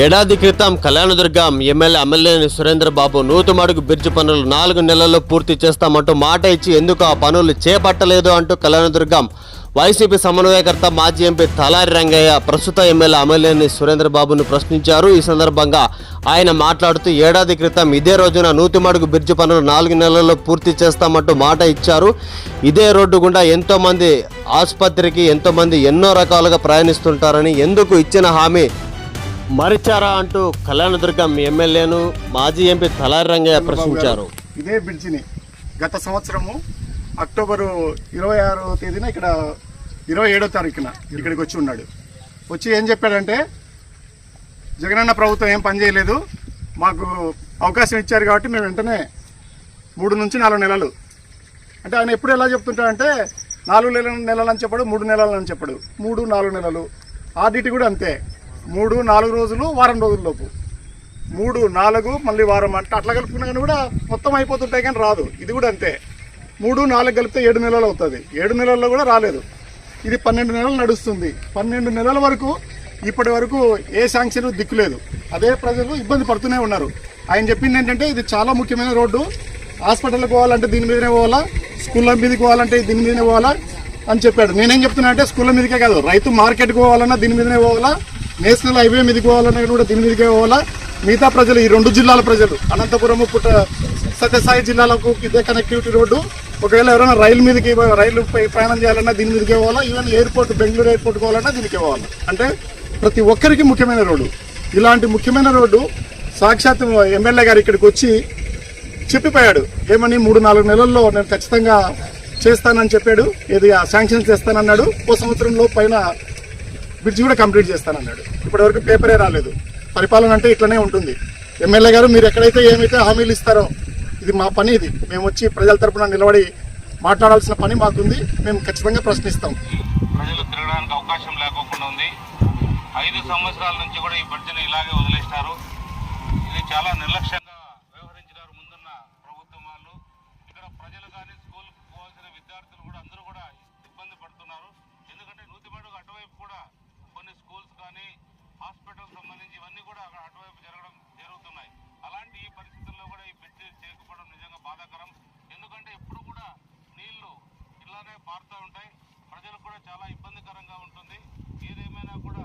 ఏడాది క్రితం Kalyandurg MLA Amilineni Surendrababu Nuthimadugu bridge పనులు నాలుగు నెలల్లో పూర్తి చేస్తామంటూ మాట ఇచ్చి ఎందుకు ఆ పనులు చేపట్టలేదు అంటూ కళ్యాణదుర్గం వైసీపీ సమన్వయకర్త మాజీ ఎంపీ తలారి రంగయ్య ప్రస్తుత ఎమ్మెల్యే అమలేని సురేంద్రబాబును ప్రశ్నించారు. ఈ సందర్భంగా ఆయన మాట్లాడుతూ ఏడాది క్రితం ఇదే రోజున నూతిమడుగు బ్రిడ్జి పనులు నాలుగు నెలల్లో పూర్తి చేస్తామంటూ మాట ఇచ్చారు. ఇదే రోడ్డు గుండా ఎంతోమంది ఆసుపత్రికి ఎంతోమంది ఎన్నో రకాలుగా ప్రయాణిస్తుంటారని ఎందుకు ఇచ్చిన హామీ మరిచారా అంటూ కళ్యాణదుర్గం ఎమ్మెల్యేను మాజీ ఎంపీ తలారి రంగయ్య ప్రశ్నించారు. ఇదే బ్రిడ్జిని గత సంవత్సరము అక్టోబరు ఇరవై ఆరో తేదీన ఇక్కడ ఇరవై ఏడో తారీఖున ఇక్కడికి వచ్చి ఉన్నాడు. వచ్చి ఏం చెప్పాడంటే జగనన్న ప్రభుత్వం ఏం పని చేయలేదు. మాకు అవకాశం ఇచ్చారు కాబట్టి మేము వెంటనే మూడు నుంచి నాలుగు నెలలు. అంటే ఆయన ఎప్పుడు ఎలా చెప్తుంటాడంటే నాలుగు నెలల నెలలు అని చెప్పడు మూడు నెలలు అని చెప్పడు. మూడు నాలుగు నెలలు. ఆడిట్ కూడా అంతే. మూడు నాలుగు రోజులు వారం రోజుల్లోపు మూడు నాలుగు మళ్ళీ వారం అంటే అట్లా కలుపుకున్నా కానీ కూడా మొత్తం అయిపోతుంటాయి కానీ రాదు. ఇది కూడా అంతే. మూడు నాలుగు కలిపితే ఏడు నెలలు అవుతుంది. ఏడు నెలల్లో కూడా రాలేదు. ఇది పన్నెండు నెలలు నడుస్తుంది. పన్నెండు నెలల వరకు ఇప్పటి వరకు ఏ శాంక్షన్ దిక్కులేదు అదే ప్రజలు ఇబ్బంది పడుతూనే ఉన్నారు. ఆయన చెప్పింది ఏంటంటే ఇది చాలా ముఖ్యమైన రోడ్డు. హాస్పిటల్కి పోవాలంటే దీని మీదనే పోవాలా? స్కూళ్ళ మీదకి పోవాలంటే దీని మీదనే పోవాలా? అని చెప్పాడు. నేనేం చెప్తున్నా అంటే స్కూళ్ళ మీదకే కాదు. రైతు మార్కెట్కి పోవాలన్నా దీని మీదనే పోవాలా? నేషనల్ హైవే మీదకి పోవాలన్నా కూడా దీని మీదకే పోవాలా? మిగతా ప్రజలు ఈ రెండు జిల్లాల ప్రజలు అనంతపురం పుట్ట సత్యసాయి జిల్లాలకు ఇదే కనెక్టివిటీ రోడ్డు. ఒకవేళ ఎవరైనా రైలు మీదకి రైలు ప్రయాణం చేయాలన్నా దీని మీదకే పోవాలా? ఈవెన్ ఎయిర్పోర్ట్ బెంగళూరు ఎయిర్పోర్ట్ పోవాలన్నా దీనికే పోవాలి? అంటే ప్రతి ఒక్కరికి ముఖ్యమైన రోడ్డు. ఇలాంటి ముఖ్యమైన రోడ్డు సాక్షాత్ ఎమ్మెల్యే గారు ఇక్కడికి వచ్చి చెప్పిపోయాడు. ఏమని మూడు నాలుగు నెలల్లో నేను ఖచ్చితంగా చేస్తానని చెప్పాడు. ఇది శాంక్షన్ చేస్తానన్నాడు. ఓ సంవత్సరంలో పైన బ్రిడ్జ్ కూడా కంప్లీట్ చేస్తానన్నాడు. ఇప్పటివరకు పేపరే రాలేదు. పరిపాలన అంటే ఇట్లనే ఉంటుంది. ఎమ్మెల్యే గారు మీరు ఎక్కడైతే ఏమైతే హామీలు ఇస్తారో ఇది మా పని ఇది. మేము వచ్చి ప్రజల తరపున నిలబడి మాట్లాడాల్సిన పని మాకుంది. మేము ఖచ్చితంగా ప్రశ్నిస్తాం. ప్రజలు తిరగడానికి అవకాశం లేకోకుండా ఉంది. ఐదు సంవత్సరాల నుంచి కూడా ఈ బ్రిడ్జిని ఇలాగే వదిలేసినారు. ఇది చాలా నిర్లక్ష్యం. మారుతూ ఉంటాయి. ప్రజలకు కూడా చాలా ఇబ్బందికరంగా ఉంటుంది. ఏదేమైనా కూడా